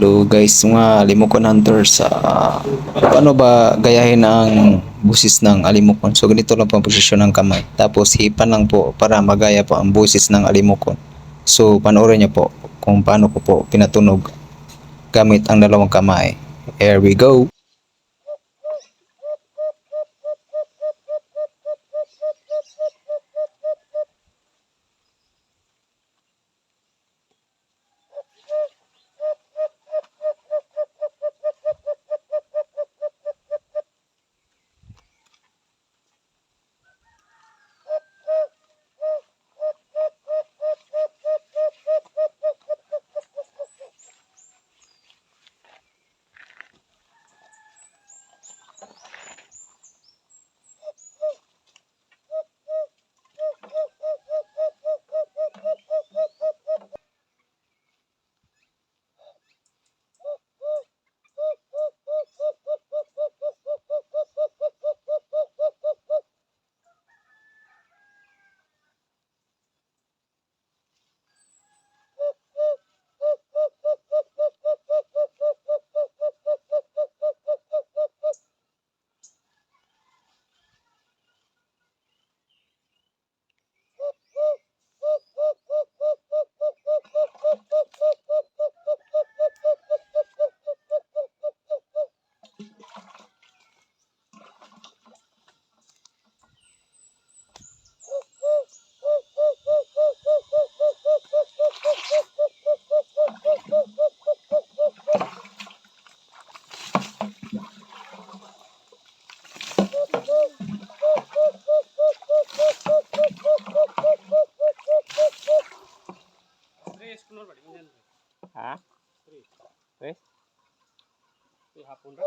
Hello guys, mga Alimokon Hunters. Ah, paano ba gayahin ang busis ng Alimokon? So ganito lang po ang posisyon ng kamay. Tapos hipan lang po para magaya po ang busis ng Alimokon. So panoorin niyo po kung paano ko po pinatunog gamit ang dalawang kamay. Here we go. Tres kunor ba? Inan? Ha? Tres. Tres? Ay, hapon ra.